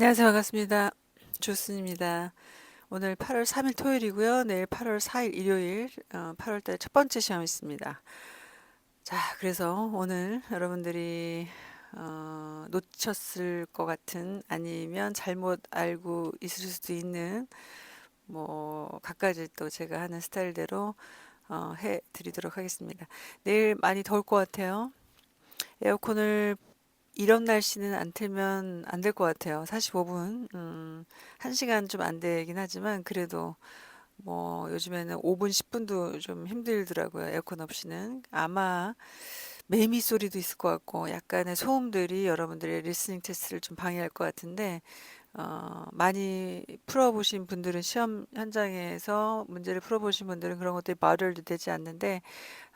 안녕하세요. 반갑습니다. 조순입니다. 오늘 8월 3일 토요일이고요. 내일 8월 4일 일요일, 어, 8월 달첫 번째 시험 있습니다. 자, 그래서 오늘 여러분들이 어, 놓쳤을 것 같은 아니면 잘못 알고 있을 수도 있는 뭐 갖가지 또 제가 하는 스타일대로 어, 해 드리도록 하겠습니다. 내일 많이 더울 것 같아요. 에어컨을 이런 날씨는 안 틀면 안 될 것 같아요. 45분, 음, 1시간 좀 안 되긴 하지만 그래도 뭐 요즘에는 5분, 10분도 좀 힘들더라고요. 에어컨 없이는. 아마 매미 소리도 있을 것 같고 약간의 소음들이 여러분들의 리스닝 테스트를 좀 방해할 것 같은데 어, 많이 풀어보신 분들은 시험 현장에서 문제를 풀어보신 분들은 그런 것들이 bothered 되지 않는데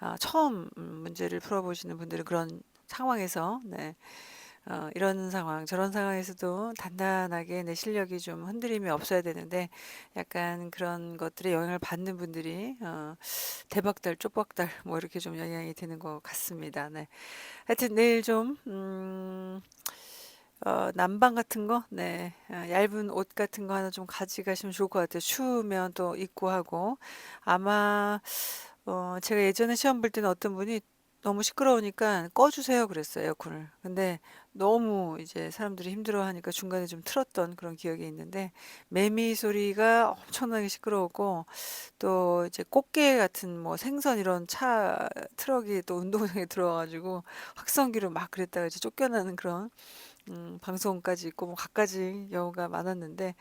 어, 처음 음, 문제를 풀어보시는 분들은 그런 상황에서 네. 어, 이런 상황, 저런 상황에서도 단단하게 내 실력이 좀 흔들림이 없어야 되는데 약간 그런 것들에 영향을 받는 분들이 어, 대박달, 쪽박달 뭐 이렇게 좀 영향이 되는 것 같습니다. 네. 하여튼 내일 좀 음, 어, 남방 같은 거, 네, 어, 얇은 옷 같은 거 하나 좀 가져가시면 좋을 것 같아요. 추우면 또 입고 하고 아마 어, 제가 예전에 시험 볼 때는 어떤 분이 너무 시끄러우니까 꺼주세요 그랬어요, 에어컨을. 근데 너무 이제 사람들이 힘들어하니까 중간에 좀 틀었던 그런 기억이 있는데 매미 소리가 엄청나게 시끄러웠고 또 이제 꽃게 같은 뭐 생선 이런 차 트럭이 또 운동장에 들어와가지고 확성기로 막 그랬다가 이제 쫓겨나는 그런 음, 방송까지 있고 뭐 갖가지 경우가 많았는데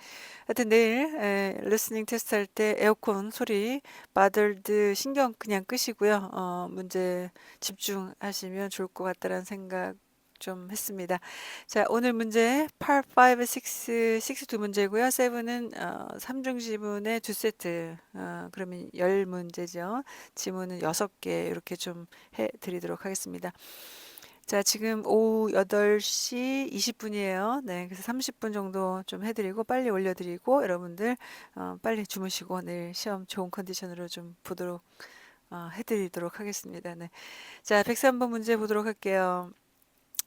하여튼 내일 에, 리스닝 테스트 할 때 에어컨 소리 바들드 신경 그냥 끄시고요. 어, 문제 집중하시면 좋을 것 같다라는 생각 좀 했습니다. 자, 오늘 문제 8, 5, 6, 6두 문제고요. 7은 어, 3중 지문의 두 세트. 어, 그러면 10문제죠. 지문은 6개 이렇게 좀 해 드리도록 하겠습니다. 자, 지금 오후 8시 20분이에요. 네, 그래서 30분 정도 좀 해드리고 빨리 올려드리고 여러분들 어, 빨리 주무시고 내일 시험 좋은 컨디션으로 좀 보도록 어, 해드리도록 하겠습니다. 네. 자, 103번 문제 보도록 할게요.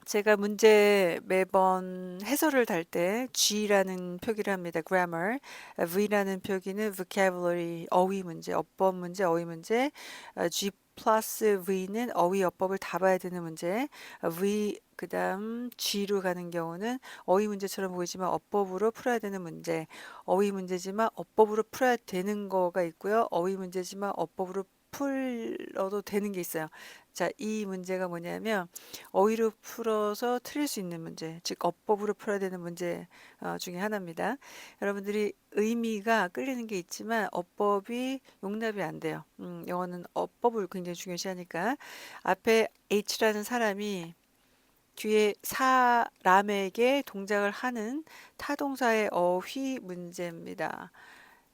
제가 문제 매번 해설을 달 때 G라는 표기를 합니다. grammar. V라는 표기는 vocabulary, 어휘 문제, 어법 문제, 어휘 문제. 어, G 플러스 V는 어휘 어법을 다 봐야 되는 문제. 어, V 그다음 G로 가는 경우는 어휘 문제처럼 보이지만 어법으로 풀어야 되는 문제. 어휘 문제지만 어법으로 풀어야 되는 거가 있고요. 어휘 문제지만 어법으로 풀어도 되는 게 있어요. 자, 이 문제가 뭐냐면 어휘로 풀어서 틀릴 수 있는 문제, 즉 어법으로 풀어야 되는 문제 어, 중에 하나입니다. 여러분들이 의미가 끌리는 게 있지만 어법이 용납이 안 돼요. 음, 영어는 어법을 굉장히 중요시하니까 앞에 H라는 사람이 뒤에 사람에게 동작을 하는 타동사의 어휘 문제입니다.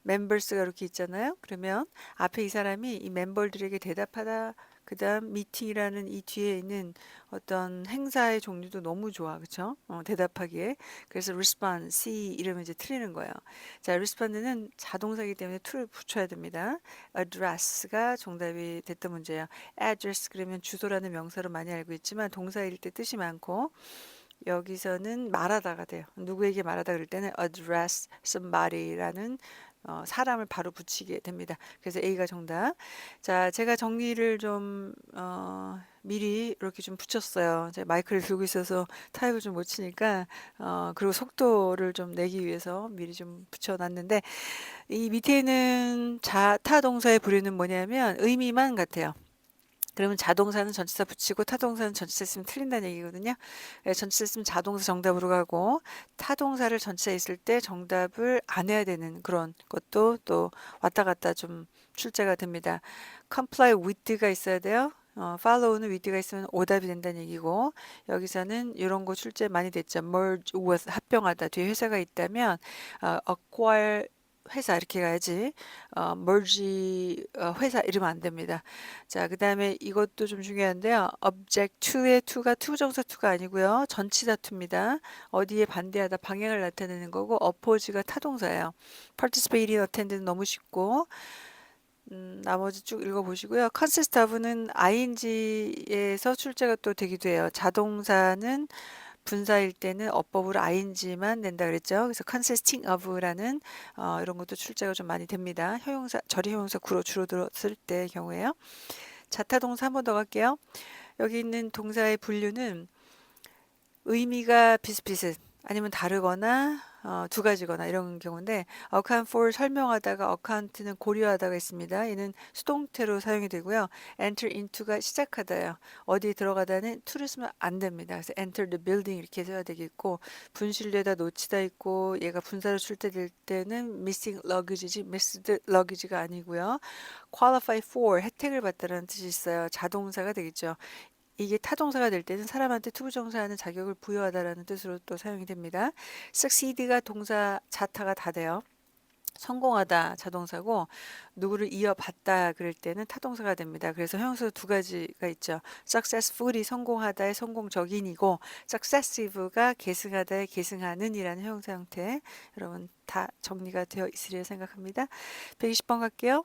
멤버스가 이렇게 있잖아요. 그러면 앞에 이 사람이 이 멤버들에게 대답하다 그 다음 미팅이라는 이 뒤에 있는 어떤 행사의 종류도 너무 좋아. 그쵸? 어, 대답하기에. 그래서 respond, C 이러면 이제 틀리는 거예요. 자, respond는 자동사이기 때문에 to를 붙여야 됩니다. address가 정답이 됐던 문제예요. address 그러면 주소라는 명사로 많이 알고 있지만 동사일 때 뜻이 많고 여기서는 말하다가 돼요. 누구에게 말하다 그럴 때는 address somebody라는 어, 사람을 바로 붙이게 됩니다. 그래서 A가 정답. 자, 제가 정리를 좀 어, 미리 이렇게 좀 붙였어요. 제가 마이크를 들고 있어서 타입을 좀 못 치니까 어, 그리고 속도를 좀 내기 위해서 미리 좀 붙여놨는데 이 밑에는 자 타 동사의 부류는 뭐냐면 의미만 같아요. 그러면 자동사는 전치사 붙이고 타동사는 전치사 있으면 틀린다는 얘기거든요. 예, 전치사 있으면 자동사 정답으로 가고 타동사를 전치사 있을 때 정답을 안 해야 되는 그런 것도 또 왔다 갔다 좀 출제가 됩니다. comply with가 있어야 돼요. 어, follow는 with가 있으면 오답이 된다는 얘기고 여기서는 이런 거 출제 많이 됐죠. merge with 합병하다 뒤에 회사가 있다면 어, acquire 회사 이렇게 가야지 어, merge 어, 회사 이러면 안 됩니다. 자, 그 다음에 이것도 좀 중요한데요. object to의 to가 투정사 to가 아니고요. 전치사 to입니다. 어디에 반대하다 방향을 나타내는 거고 oppose가 타동사예요. participate in attend는 너무 쉽고 음, 나머지 쭉 읽어보시고요. consist of는 ing에서 출제가 또 되기도 해요. 자동사는 분사일 때는 어법으로 ing만 낸다 그랬죠. 그래서 consisting of라는 어, 이런 것도 출제가 좀 많이 됩니다. 형용사 절이 형용사 구로 줄어들었을 때 경우에요. 자타 동사 한 번 더 갈게요. 여기 있는 동사의 분류는 의미가 비슷비슷 아니면 다르거나 어, 두 가지거나 이런 경우인데 account for 설명하다가 account는 고려하다가 있습니다. 얘는 수동태로 사용이 되고요. enter into가 시작하다요. 어디에 들어가다는 to를 쓰면 안 됩니다. 그래서 enter the building 이렇게 써야 되겠고 분실되다 놓치다 있고 얘가 분사로 출제될 때는 missing luggage지 missed luggage가 아니고요. qualify for 혜택을 받다라는 뜻이 있어요. 자동사가 되겠죠. 이게 타동사가 될 때는 사람한테 투부정사하는 자격을 부여하다라는 뜻으로 또 사용이 됩니다. succeed가 동사 자타가 다 돼요. 성공하다 자동사고 누구를 이어받다 그럴 때는 타동사가 됩니다. 그래서 형용사 두 가지가 있죠. successful이 성공하다의 성공적인이고 successive가 계승하다의 계승하는이라는 형용사 형태. 여러분 다 정리가 되어 있으리라 생각합니다. 120번 갈게요.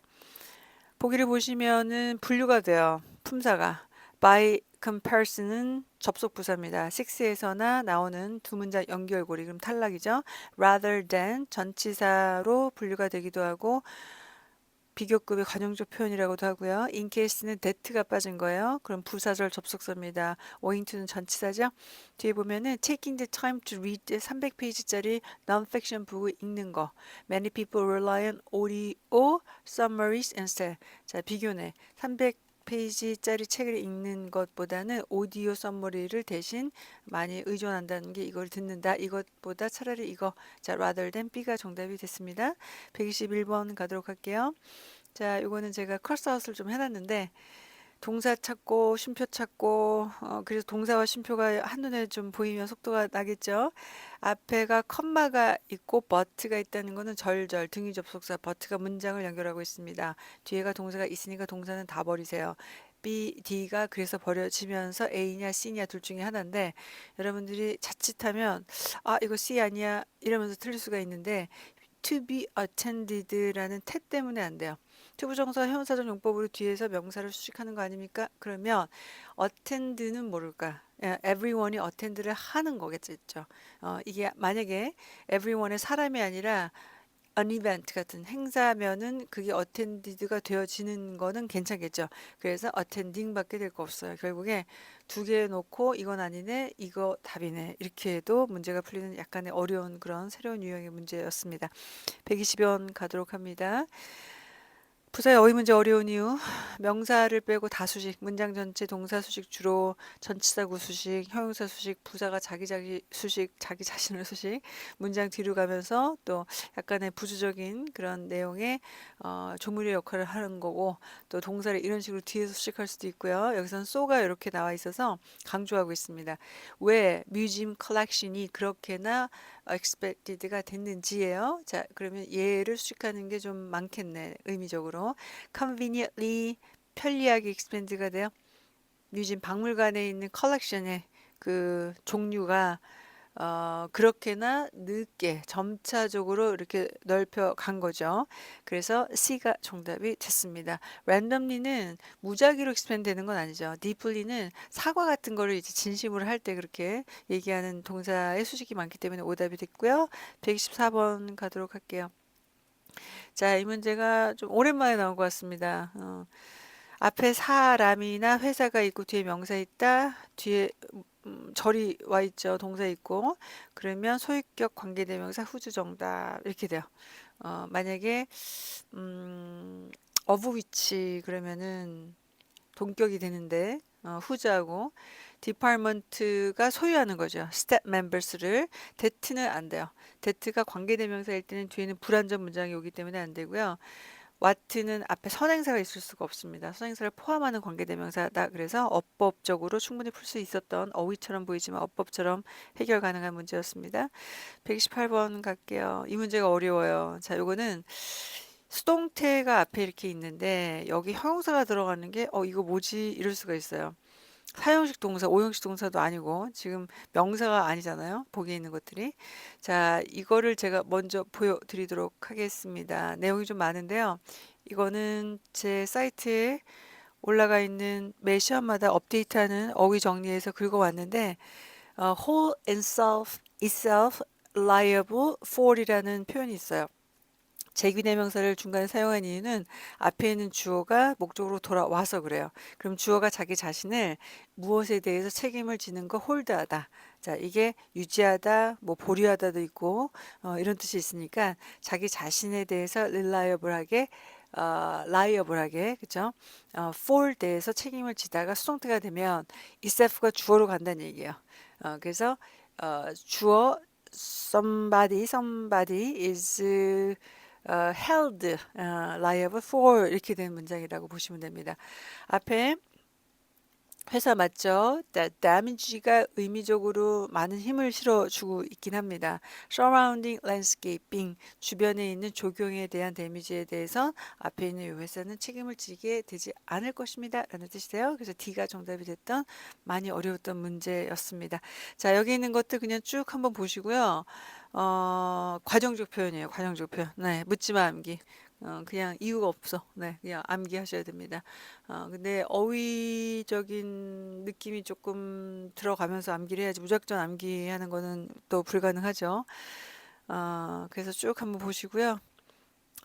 보기를 보시면은 분류가 돼요. 품사가 by comparison은 접속 부사입니다. 6에서나 나오는 두 문장 연결고리 그럼 탈락이죠. rather than 전치사로 분류가 되기도 하고 비교급의 관용적 표현이라고도 하고요. in case는 that가 빠진 거예요. 그럼 부사절 접속사입니다. owing to는 전치사죠. 뒤에 보면은 taking the time to read 300페이지짜리 non-fiction 북을 읽는 거. Many people rely on audio summaries instead. 자, 비교네. 300 페이지짜리 책을 읽는 것보다는 오디오 썸머리를 대신 많이 의존한다는 게 이걸 듣는다. 이것보다 차라리 이거 자 rather than B가 정답이 됐습니다. 121번 가도록 할게요. 자, 이거는 제가 컬스아웃을 좀 해놨는데 동사 찾고 쉼표 찾고 어, 그래서 동사와 쉼표가 한눈에 좀 보이면 속도가 나겠죠. 앞에가 컴마가 있고 버트가 있다는 것은 절절 등위 접속사 버트가 문장을 연결하고 있습니다. 뒤에가 동사가 있으니까 동사는 다 버리세요. B, D가 그래서 버려지면서 A냐 C냐 둘 중에 하나인데 여러분들이 자칫하면 아 이거 C 아니야 이러면서 틀릴 수가 있는데 to be attended라는 태 때문에 안 돼요. 투부정사 형용사적 용법으로 뒤에서 명사를 수식하는 거 아닙니까? 그러면 attend는 모를까? 예, everyone이 attend를 하는 거겠죠. 어, 이게 만약에 everyone의 사람이 아니라 an event 같은 행사면은 그게 attended가 되어지는 거는 괜찮겠죠. 그래서 attending밖에 될 거 없어요. 결국에 두 개 놓고 이건 아니네, 이거 답이네 이렇게 해도 문제가 풀리는 약간의 어려운 그런 새로운 유형의 문제였습니다. 120번 가도록 합니다. 부사의 어휘 문제 어려운 이유. 명사를 빼고 다 수식 문장 전체 동사 수식 주로 전치사 구수식 형용사 수식 부사가 자기 자기 수식 자기 자신을 수식 문장 뒤로 가면서 또 약간의 부수적인 그런 내용의 어, 조물의 역할을 하는 거고 또 동사를 이런 식으로 뒤에서 수식할 수도 있고요. 여기서는 쏘가 이렇게 나와 있어서 강조하고 있습니다. 왜 뮤지엄 컬렉션이 그렇게나 expected가 됐는지예요. 자, 그러면 얘를 수식하는 게 좀 많겠네. 의미적으로. conveniently 편리하게 expand가 돼요. 뮤지엄 박물관에 있는 컬렉션의 그 종류가 어, 그렇게나 늦게 점차적으로 이렇게 넓혀 간 거죠. 그래서 C가 정답이 됐습니다. randomly는 무작위로 expand 되는 건 아니죠. deeply는 사과 같은 거를 이제 진심으로 할 때 그렇게 얘기하는 동사의 수식이 많기 때문에 오답이 됐고요. 124번 가도록 할게요. 자, 이 문제가 좀 오랜만에 나온 것 같습니다. 어, 앞에 사람이나 회사가 있고 뒤에 명사 있다. 뒤에 음, 절이 와 있죠. 동사 있고 그러면 소유격 관계대명사 후주 정답 이렇게 돼요. 어, 만약에 음, of which 그러면은 동격이 되는데 어, 후주하고 디파먼트가 소유하는 거죠. 스텝 멤버스를 데트는 안 돼요. 데트가 관계대명사일 때는 뒤에는 불완전 문장이 오기 때문에 안 되고요. 와트는 앞에 선행사가 있을 수가 없습니다. 선행사를 포함하는 관계대명사다. 그래서 어법적으로 충분히 풀 수 있었던 어휘처럼 보이지만 어법처럼 해결 가능한 문제였습니다. 128번 갈게요. 이 문제가 어려워요. 자, 요거는 수동태가 앞에 이렇게 있는데 여기 형용사가 들어가는 게 어, 이거 뭐지? 이럴 수가 있어요. 사형식 동사, 오형식 동사도 아니고 지금 명사가 아니잖아요. 보기에 있는 것들이. 자, 이거를 제가 먼저 보여드리도록 하겠습니다. 내용이 좀 많은데요. 이거는 제 사이트에 올라가 있는 매 시험마다 업데이트하는 어휘 정리해서 긁어왔는데 어, hold itself, itself liable for이라는 표현이 있어요. 제귀대명사를 중간에 사용한 이유는 앞에 있는 주어가 목적으로 돌아와서 그래요. 그럼 주어가 자기 자신을 무엇에 대해서 책임을 지는 거 홀드하다. 자, 이게 유지하다, 뭐 보류하다도 있고 어, 이런 뜻이 있으니까 자기 자신에 대해서 reliable하게 어, liable하게 그죠? 어, for 대해서 책임을 지다가 수동태가 되면 itself가 주어로 간다는 얘기예요. 어, 그래서 어, 주어 somebody somebody is 어, held 어, liable for 이렇게 된 문장이라고 보시면 됩니다. 앞에 회사 맞죠? Da- damage가 의미적으로 많은 힘을 실어주고 있긴 합니다. surrounding landscaping 주변에 있는 조경에 대한 데미지에 대해서 앞에 있는 이 회사는 책임을 지게 되지 않을 것입니다. 라는 뜻이세요. 그래서 D가 정답이 됐던 많이 어려웠던 문제였습니다. 자 여기 있는 것들 그냥 쭉 한번 보시고요. 어, 과정적 표현이에요. 과정적 표현. 네, 묻지마 암기. 어, 그냥 이유가 없어. 네, 그냥 암기하셔야 됩니다. 어, 근데 어휘적인 느낌이 조금 들어가면서 암기를 해야지 무작정 암기하는 거는 또 불가능하죠. 어, 그래서 쭉 한번 보시고요.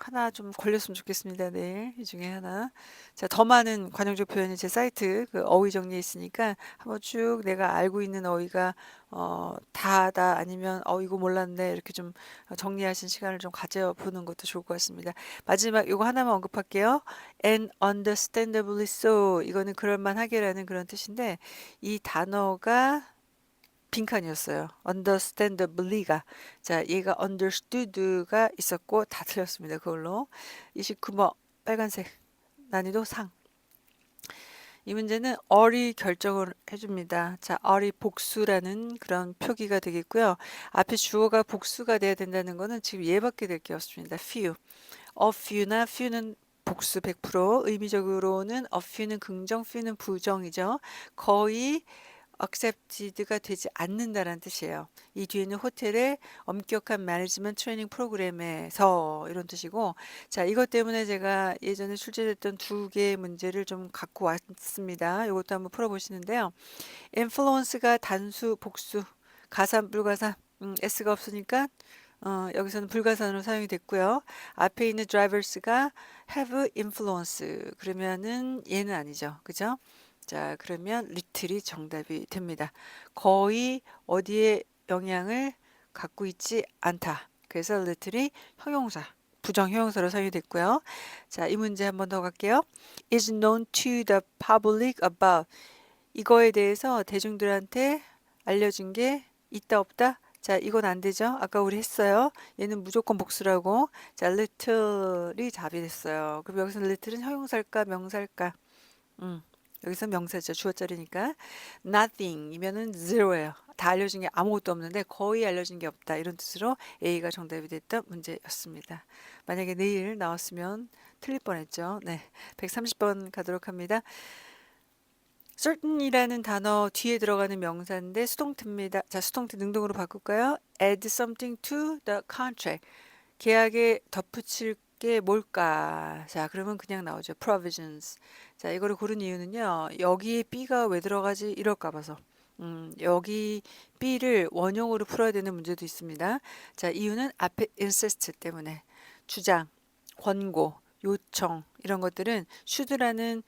하나 좀 걸렸으면 좋겠습니다. 내일 이 중에 하나. 자, 더 많은 관용적 표현이 제 사이트 그 어휘 정리에 있으니까 한번 쭉 내가 알고 있는 어휘가 어, 다다 아니면 어 이거 몰랐네 이렇게 좀 정리하신 시간을 좀 가져보는 것도 좋을 것 같습니다. 마지막 이거 하나만 언급할게요. and understandably so 이거는 그럴만하게라는 그런 뜻인데 이 단어가 빈칸이었어요. understandably가. 자, 얘가 understood가 있었고 다 틀렸습니다. 그걸로. 29번 빨간색 난이도 상. 이 문제는 어리 결정을 해줍니다. 자, 어리 복수라는 그런 표기가 되겠고요. 앞에 주어가 복수가 돼야 된다는 거는 지금 얘밖에 될 게 없습니다. few. a few나 few는 복수 100%, 의미적으로는 a few는 긍정, few는 부정이죠. 거의 accepted가 되지 않는다라는 뜻이에요. 이 뒤에는 호텔의 엄격한 매니지먼트 트레이닝 프로그램에서 이런 뜻이고 자 이것 때문에 제가 예전에 출제됐던 두 개의 문제를 좀 갖고 왔습니다. 이것도 한번 풀어보시는데요. influence가 단수 복수 가산 불가산 음, s가 없으니까 어, 여기서는 불가산으로 사용이 됐고요. 앞에 있는 drivers가 have influence 그러면은 얘는 아니죠. 그죠? 자, 그러면 리틀이 정답이 됩니다. 거의 어디에 영향을 갖고 있지 않다. 그래서 리틀이 형용사, 부정 형용사로 사용이 됐고요. 자, 이 문제 한번 더 갈게요. is known to the public about 이거에 대해서 대중들한테 알려진 게 있다 없다? 자, 이건 안 되죠? 아까 우리 했어요. 얘는 무조건 복수라고. 자, little이 답이 됐어요. 그럼 여기서 little은 형용사일까, 명사일까? 음. 여기서 명사죠. 주어짜리니까 nothing이면은 zero예요. 다 알려진 게 아무것도 없는데 거의 알려진 게 없다. 이런 뜻으로 A가 정답이 됐던 문제였습니다. 만약에 내일 나왔으면 틀릴 뻔했죠. 네. 130번 가도록 합니다. Certain이라는 단어 뒤에 들어가는 명사인데 수동태입니다. 자, 수동태 능동으로 바꿀까요? add something to the contract. 계약에 덧붙일 게 뭘까? 자, 그러면 그냥 나오죠. provisions. 자, 이거를 고른 이유는요. 여기에 B가 왜 들어가지? 이럴까 봐서. 음, 여기 B를 원형으로 풀어야 되는 문제도 있습니다. 자, 이유는 앞에 insist 때문에 주장, 권고, 요청 이런 것들은 should라는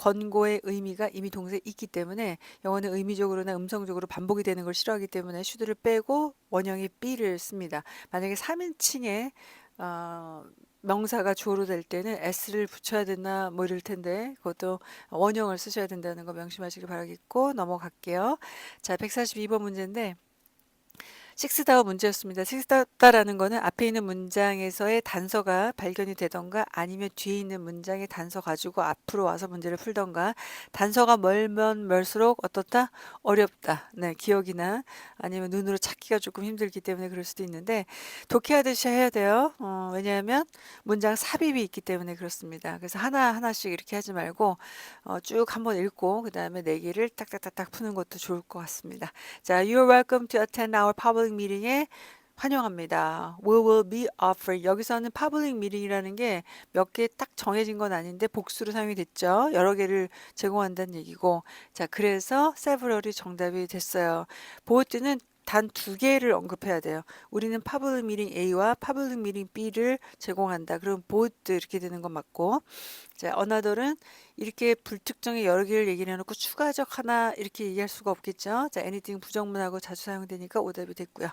권고의 의미가 이미 동사에 있기 때문에 영어는 의미적으로나 음성적으로 반복이 되는 걸 싫어하기 때문에 should를 빼고 원형의 B를 씁니다. 만약에 3인칭에 어, 명사가 주어로 될 때는 s를 붙여야 되나 뭐 이럴 텐데 그것도 원형을 쓰셔야 된다는 거 명심하시길 바라겠고 넘어갈게요. 자, 142번 문제인데 식스다워 문제였습니다. 식스다라는 거는 앞에 있는 문장에서의 단서가 발견이 되던가 아니면 뒤에 있는 문장의 단서 가지고 앞으로 와서 문제를 풀던가 단서가 멀면 멀수록 어떻다? 어렵다. 네, 기억이나 아니면 눈으로 찾기가 조금 힘들기 때문에 그럴 수도 있는데 독해하듯이 해야 돼요. 어, 왜냐하면 문장 삽입이 있기 때문에 그렇습니다. 그래서 하나 하나씩 이렇게 하지 말고 어, 쭉 한번 읽고 그 다음에 내기를 딱딱딱딱 푸는 것도 좋을 것 같습니다. 자, you're welcome to attend our public meeting에 환영합니다. We will be offered. 여기서는 public meeting이라는 게 몇 개 딱 정해진 건 아닌데 복수로 사용이 됐죠. 여러 개를 제공한다는 얘기고. 자, 그래서 several이 정답이 됐어요. 보호트는 단 두 개를 언급해야 돼요. 우리는 public meeting A와 public meeting B를 제공한다. 그럼 both 이렇게 되는 건 맞고. 자, another은 이렇게 불특정의 여러 개를 얘기를 해놓고 추가적 하나 이렇게 얘기할 수가 없겠죠. 자, anything 부정문하고 자주 사용되니까 오답이 됐고요.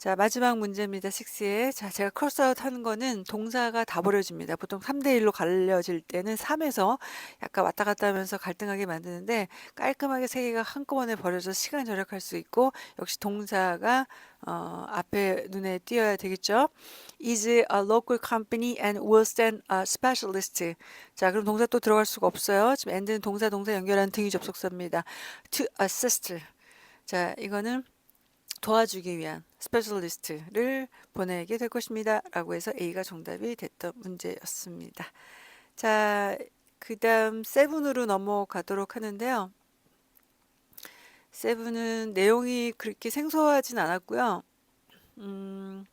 자, 마지막 문제입니다. 6에. 자, 제가 크로스아웃 하는 거는 동사가 다 버려집니다. 보통 3대1로 갈려질 때는 3에서 약간 왔다 갔다 하면서 갈등하게 만드는데 깔끔하게 세 개가 한꺼번에 버려져 시간 절약할 수 있고 역시 동사가 어, 앞에 눈에 띄어야 되겠죠. is a local company and will send a specialist. 자, 그럼 동사 또 들어갈 수가 없어요. 지금 and는 동사 동사 연결한 등위 접속사입니다. to assist. 자, 이거는 도와주기 위한 스페셜리스트를 보내게 될 것입니다. 라고 해서 A가 정답이 됐던 문제였습니다. 자, 그 다음 세븐으로 넘어가도록 하는데요. 세븐은 내용이 그렇게 생소하진 않았고요. 음,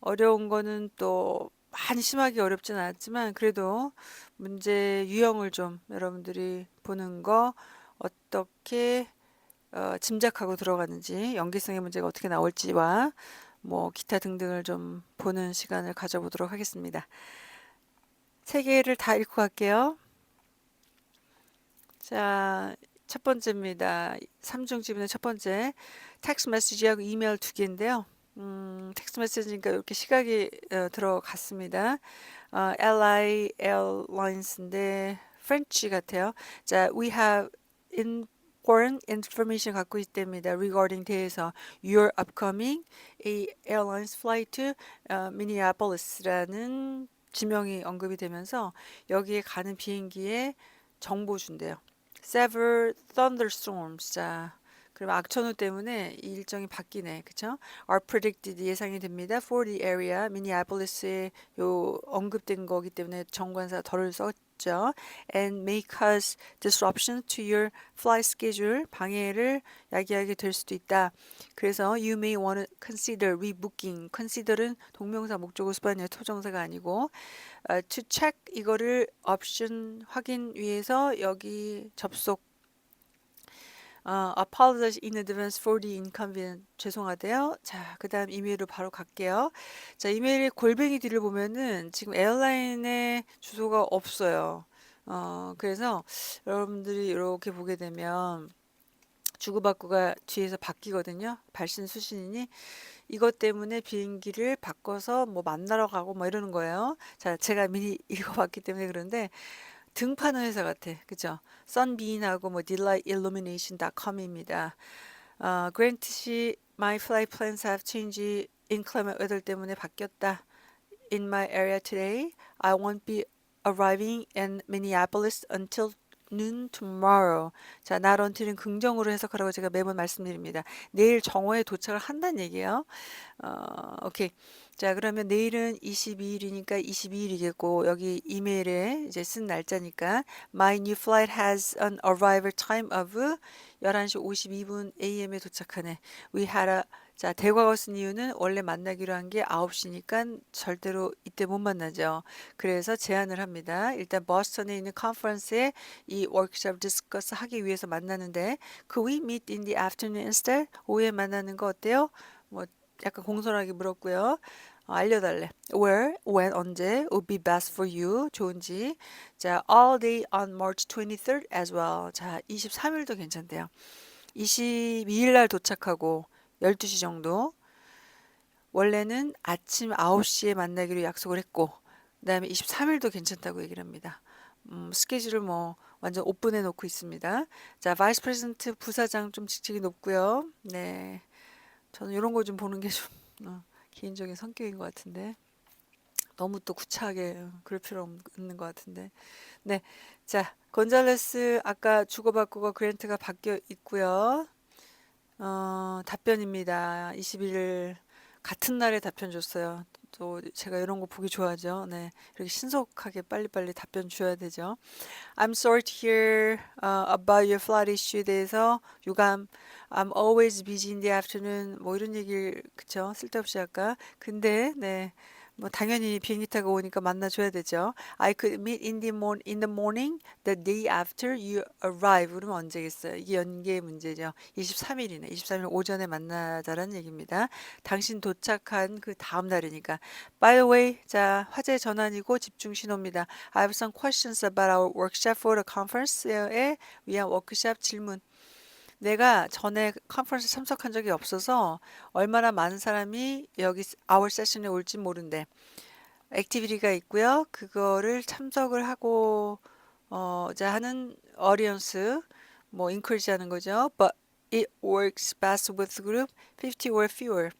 어려운 거는 또 많이 심하게 어렵진 않았지만 그래도 문제 유형을 좀 여러분들이 보는 거 어떻게 어, 짐작하고 들어가는지 연기성의 문제가 어떻게 나올지와 뭐 기타 등등을 좀 보는 시간을 가져보도록 하겠습니다. 세 개를 다 읽고 갈게요. 자, 첫 번째입니다. 삼중집의 첫 번째 텍스트 메시지하고 이메일 두 개인데요. 음, 텍스트 메시지니까 이렇게 시각이 어, 들어갔습니다. 어, LI Airlines인데 French 같아요. 자, we have in important information 갖고 있답니다. regarding 대해서 your upcoming a airlines flight to uh, Minneapolis라는 지명이 언급이 되면서 여기에 가는 비행기에 정보 준대요. several thunderstorms. 자, 그럼 악천후 때문에 이 일정이 바뀌네. 그쵸? are predicted 예상이 됩니다. for the area. 미니애폴리스에 요 언급된 거기 때문에 정관사 덜을 썼 죠. and may cause disruption to your flight schedule. 방해를 야기하게 될 수도 있다. 그래서 you may want to consider rebooking. consider은 동명사 목적어 수반이에요. 토정사가 아니고 uh, to check 이거를 옵션 확인 위해서 여기 접속 어, apologize in advance for the inconvenience. 죄송하대요. 자, 그 다음 이메일로 바로 갈게요. 자, 이메일의 골뱅이 뒤를 보면은 지금 에어라인의 주소가 없어요. 어, 그래서 여러분들이 이렇게 보게 되면 주고받고가 뒤에서 바뀌거든요. 발신 수신이니 이것 때문에 비행기를 바꿔서 뭐 만나러 가고 뭐 이러는 거예요. 자, 제가 미리 읽어봤기 때문에 그런데 등파는 회사 같아. 그죠? sunbeam하고 뭐 delightillumination.com입니다. 어, 그랜트 씨, my flight plans have changed inclement weather 때문에 바뀌었다. In my area today, I won't be arriving in Minneapolis until noon tomorrow. 자, not until은 긍정으로 해석하라고 제가 매번 말씀드립니다. 내일 정오에 도착을 한다는 얘기예요. 어, 오케이. 자, 그러면 내일은 22일이니까 22일이겠고 여기 이메일에 이제 쓴 날짜니까 My new flight has an arrival time of 11시 52분 AM에 도착하네. We had a 자, 대과거 쓴 이유는 원래 만나기로 한 게 9시니까 절대로 이때 못 만나죠. 그래서 제안을 합니다. 일단 버스턴에 있는 컨퍼런스에 이 워크숍 디스커스 하기 위해서 만나는데 그 we meet in the afternoon instead? 오후에 만나는 거 어때요? 뭐 약간 공손하게 물었고요. 어, 알려달래. Where, when, 언제 would be best for you? 좋은지. 자, all day on March 23rd as well. 자, 23일도 괜찮대요. 22일 날 도착하고 12시 정도. 원래는 아침 9시에 만나기로 약속을 했고, 그 다음에 23일도 괜찮다고 얘기를 합니다. 음, 스케줄을 뭐 완전 오픈해 놓고 있습니다. 자, 바이스 프레젠트 부사장 좀 직책이 높고요. 네. 저는 이런 거 좀 보는 게 좀, 어, 개인적인 성격인 것 같은데 너무 또 구차하게 그럴 필요 없는 것 같은데 네, 자 건잘레스 아까 주고받고가 그랜트가 바뀌어 있고요. 어, 답변입니다. 21일 같은 날에 답변 줬어요. 또 제가 이런 거 보기 좋아하죠. 네. 이렇게 신속하게 빨리빨리 답변 줘야 되죠. I'm sorry to hear uh, about your flight issue 대해서 유감 I'm always busy in the afternoon 뭐 이런 얘기를 그쵸 쓸데없이 할까 근데 네 뭐 당연히 비행기 타고 오니까 만나줘야 되죠. I could meet in the morning in the morning the day after you arrive. 그러면 언제겠어요? 이게 연계 문제죠. 23일이네. 23일 오전에 만나자라는 얘기입니다. 당신 도착한 그 다음 날이니까. By the way, 자 화제 전환이고 집중 신호입니다. I have some questions about our workshop for the conference에 위한 워크샵 질문. 내가 전에 컨퍼런스 참석한 적이 없어서 얼마나 많은 사람이 여기 our 세션에 올지 모른대. 액티비티가 있고요. 그거를 참석을 하고 어자 하는 어리언스 뭐 인크리지 하는 거죠. But it works best with group 50 or fewer.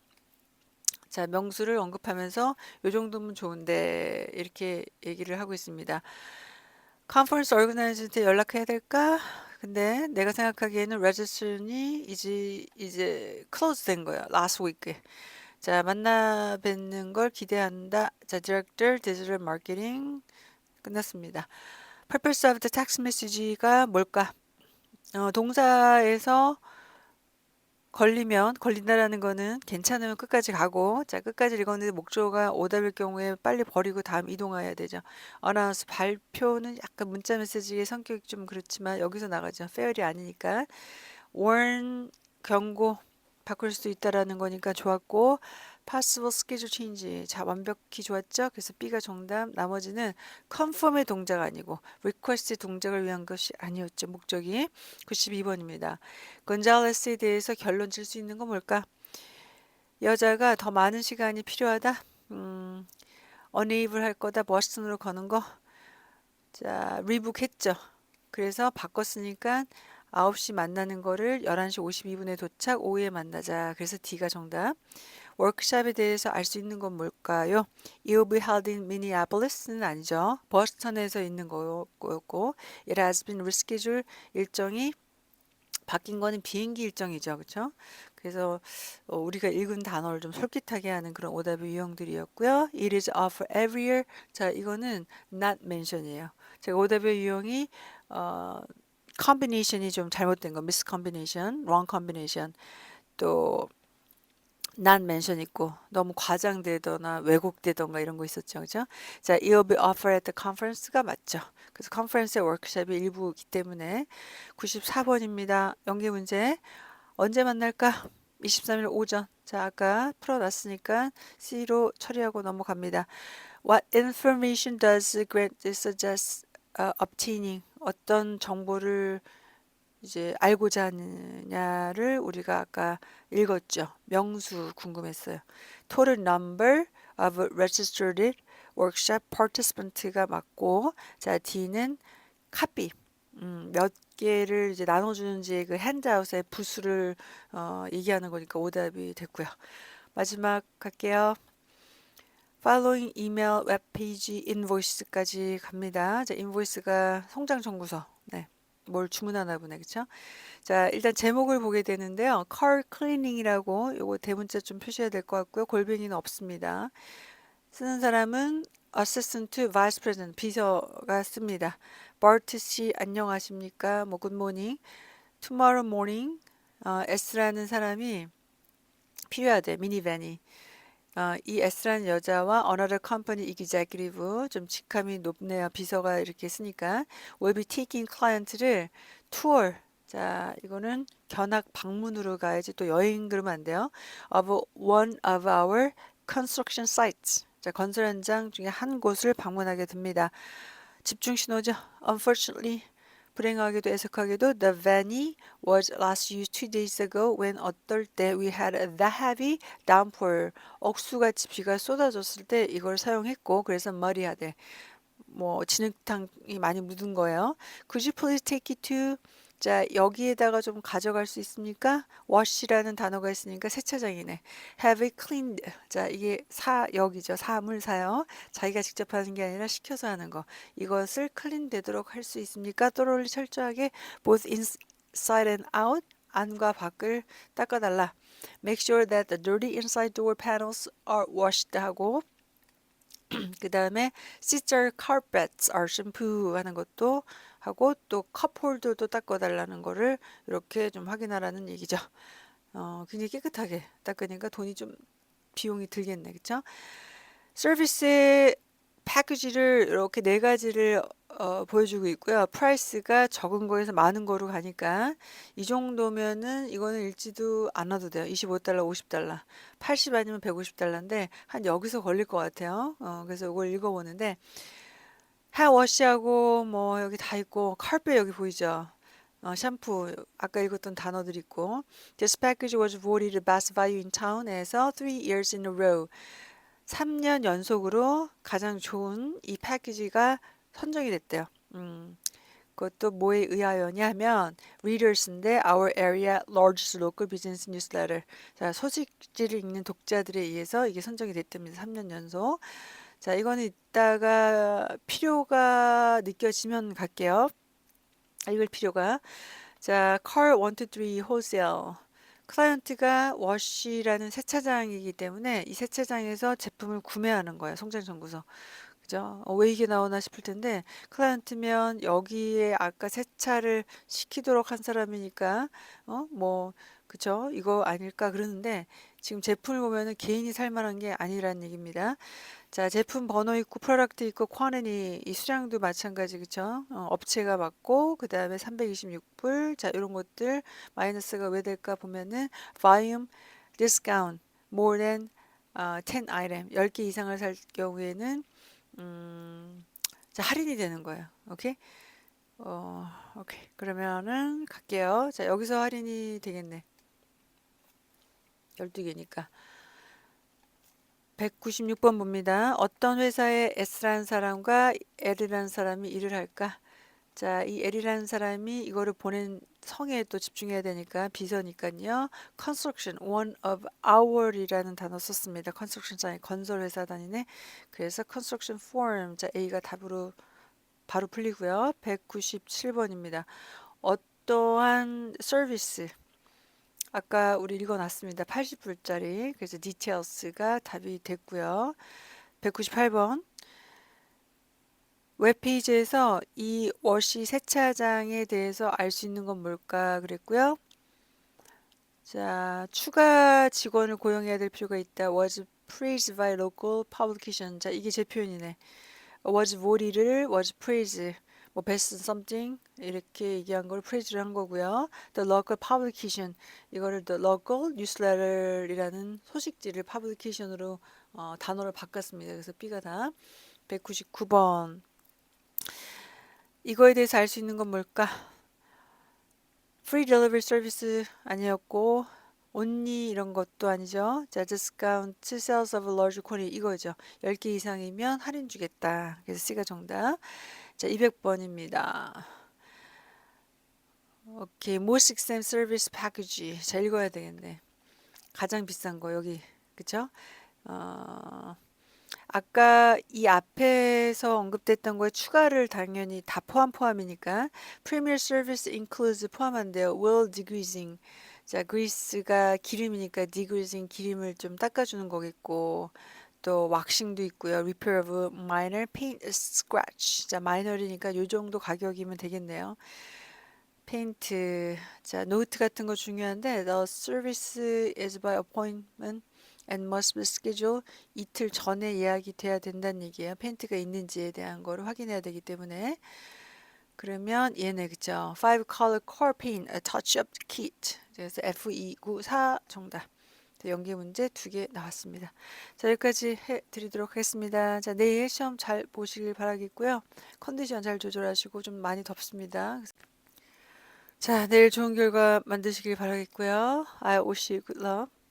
자, 명수를 언급하면서 요 정도면 좋은데 이렇게 얘기를 하고 있습니다. 컨퍼런스 얼그나이저한테 연락해야 될까? 근데 내가 생각하기에는 레지스트런이 이제 이제 클로즈 된 거야. last week. 자, 만나 뵙는 걸 기대한다. 자, 디렉터 디지털 마케팅 끝났습니다. purpose of the text message가 뭘까? 어, 동사에서 걸리면 걸린다라는 거는 괜찮으면 끝까지 가고 자 끝까지 읽었는데 목조가 오답일 경우에 빨리 버리고 다음 이동해야 되죠. 어나운스 발표는 약간 문자 메시지의 성격이 좀 그렇지만 여기서 나가죠. 페어리 아니니까 warn 경고 바꿀 수도 있다라는 거니까 좋았고 possible schedule change 자 완벽히 좋았죠. 그래서 B가 정답 나머지는 confirm의 동작 아니고 request의 동작을 위한 것이 아니었죠. 목적이 92번입니다. 건잘레스에 대해서 결론 질 수 있는 건 뭘까? 여자가 더 많은 시간이 필요하다. 음, unable 할 거다. 버스턴으로 거는 거. 자, 리북 했죠. 그래서 바꿨으니까 9시 만나는 거를 11시 52분에 도착, 오후에 만나자. 그래서 D가 정답. 워크샵에 대해서 알 수 있는 건 뭘까요? Will be held in Minneapolis는 아니죠. 버스턴에서 있는 거였고, it has been rescheduled 일정이 바뀐 거는 비행기 일정이죠. 그렇죠? 그래서 어, 우리가 읽은 단어를 좀 솔깃하게 하는 그런 오답의 유형들이었고요. It is offered every year. 자, 이거는 not mention이에요. 제가 오답의 유형이 어, combination이 좀 잘못된 거, miscombination, wrong combination. 또 not mention 있고 너무 과장되거나 왜곡되던가 이런 거 있었죠. 그죠? 자, it'll be offered at the conference가 맞죠. 그래서 컨퍼런스의 워크숍이 일부이기 때문에 94번입니다. 연계 문제. 언제 만날까? 23일 오전. 자, 아까 풀어놨으니까 C로 처리하고 넘어갑니다. What information does Grant suggest uh, obtaining? 어떤 정보를 이제 알고자 하느냐를 우리가 아까 읽었죠. 명수 궁금했어요. Total number of registered workshop participant가 맞고 자 D는 copy 음, 몇 개를 이제 나눠주는지 그 핸드아웃의 부수를 어, 얘기하는 거니까 오답이 됐고요. 마지막 갈게요. Following email 웹페이지 invoice까지 갑니다. 자, 인보이스가 성장 청구서. 네. 뭘 주문하나 보네. 그쵸? 자, 일단 제목을 보게 되는데요. car cleaning이라고 요거 대문자 좀 표시해야 될 것 같고요. 골뱅이는 없습니다. 쓰는 사람은 assistant vice president 비서가 씁니다. 버트 씨 안녕하십니까? 뭐 굿모닝. tomorrow morning 어, S라는 사람이 필요하대. 미니밴이. 어, 이 S라는 여자와 another company executive 좀 직함이 높네요. 비서가 이렇게 쓰니까 will be taking client를 tour 자 이거는 견학 방문으로 가야지 또 여행 그러면 안 돼요. of one of our construction sites 자 건설 현장 중에 한 곳을 방문하게 됩니다. 집중 신호죠. Unfortunately 불행하게도 애석하게도 the vanny was last used two days ago when 어떨 때 we had that heavy downpour 억수같이 비가 쏟아졌을 때 이걸 사용했고 그래서 머리하되 뭐 진흙탕이 많이 묻은 거예요. Could you please take it to 자, 여기에다가 좀 가져갈 수 있습니까? wash라는 단어가 있으니까 세차장이네. have it cleaned. 자, 이게 사, 여기죠. 사물사요. 자기가 직접 하는 게 아니라 시켜서 하는 거. 이것을 클린 되도록 할 수 있습니까? 또롤리 철저하게 both inside and out. 안과 밖을 닦아달라. make sure that the dirty inside door panels are washed 하고 그 다음에 sister carpets are shampoo 하는 것도 하고 또 컵홀더도 닦아달라는 거를 이렇게 좀 확인하라는 얘기죠. 어, 굉장히 깨끗하게 닦으니까 돈이 좀 비용이 들겠네, 그쵸? 서비스 패키지를 이렇게 네 가지를 어, 보여주고 있고요. 프라이스가 적은 거에서 많은 거로 가니까 이 정도면은 이거는 읽지도 않아도 돼요. 25달러, 50달러, 80 아니면 150달러인데 한 여기서 걸릴 것 같아요. 어, 그래서 이걸 읽어보는데 헤어워시하고 뭐 여기 다 있고 칼페 여기 보이죠? 어, 샴푸 아까 읽었던 단어들 있고 This package was voted best value in town에서 three years in a row 3년 연속으로 가장 좋은 이 패키지가 선정이 됐대요. 음, 그것도 뭐에 의하여냐면 readers인데 our area largest local business newsletter. 자, 소식지를 읽는 독자들에 의해서 이게 선정이 됐답니다. 3년 연속. 자, 이거는 이따가 필요가 느껴지면 갈게요. 읽을 필요가. 자, car 1, 2, 3 wholesale. 클라이언트가 워시라는 세차장이기 때문에 이 세차장에서 제품을 구매하는 거예요. 송장 청구서. 그죠? 어, 왜 이게 나오나 싶을 텐데 클라이언트면 여기에 아까 세차를 시키도록 한 사람이니까 어? 뭐 그죠? 이거 아닐까 그러는데 지금 제품을 보면은 개인이 살 만한 게 아니라는 얘기입니다. 자, 제품 번호 있고 프로덕트 있고 쿼니티 이 수량도 마찬가지 그쵸? 어, 업체가 맞고 그 다음에 326불 자 이런 것들 마이너스가 왜 될까 보면은 volume discount more than 어, 10 item 10개 이상을 살 경우에는 음, 자 할인이 되는 거예요. 오케이? 어, 오케이. 그러면은 갈게요. 자, 여기서 할인이 되겠네. 12개니까. 196번 봅니다. 어떤 회사에 S라는 사람과 L이라는 사람이 일을 할까? 자, 이 L이라는 사람이 이거를 보낸 성에 또 집중해야 되니까 비서니까요. construction, one of our이라는 단어 썼습니다. construction장에 건설 회사 다니네. 그래서 construction firm, 자, A가 답으로 바로 풀리고요. 197번입니다. 어떠한 서비스, 아까 우리 읽어놨습니다. 80불짜리. 그래서 details가 답이 됐고요. 198번. 웹페이지에서 이 워시 세차장에 대해서 알 수 있는 건 뭘까 그랬고요. 자, 추가 직원을 고용해야 될 필요가 있다. was praised by local publication. 자, 이게 제 표현이네. was voted, was praised. 뭐 best something 이렇게 얘기한 걸 프레이즈를 한 거고요. The local publication 이거를 the local newsletter이라는 소식지를 publication으로 어, 단어를 바꿨습니다. 그래서 B가 다 199번 이거에 대해서 알 수 있는 건 뭘까? free delivery service 아니었고 only 이런 것도 아니죠. 자, discount sales of large quantity 이거죠. 10개 이상이면 할인 주겠다. 그래서 C가 정답. 자, 200번입니다. 오케이, most expensive service package. 자, 읽어야 되겠네. 가장 비싼 거 여기, 그쵸? 어, 아까 이 앞에서 언급됐던 거에 추가를 당연히 다 포함 포함이니까 Premier Service includes 포함한대요. Will degreasing. 자, grease가 기름이니까 degreasing 기름을 좀 닦아주는 거겠고 또 왁싱도 있고요. Repair of minor paint scratch. 자, 마이너리니까 요 정도 가격이면 되겠네요. 페인트. 자, 노트 같은 거 중요한데 the service is by appointment and must be scheduled. 이틀 전에 예약이 돼야 된다는 얘기예요. 페인트가 있는지에 대한 거를 확인해야 되기 때문에. 그러면 얘네 그죠? Five color core paint, a touch up kit. 그래서 F294 정답. 연계 문제 두 개 나왔습니다. 자, 여기까지 해 드리도록 하겠습니다. 자, 내일 시험 잘 보시길 바라겠고요. 컨디션 잘 조절하시고 좀 많이 덥습니다. 자, 내일 좋은 결과 만드시길 바라겠고요. I wish you good luck.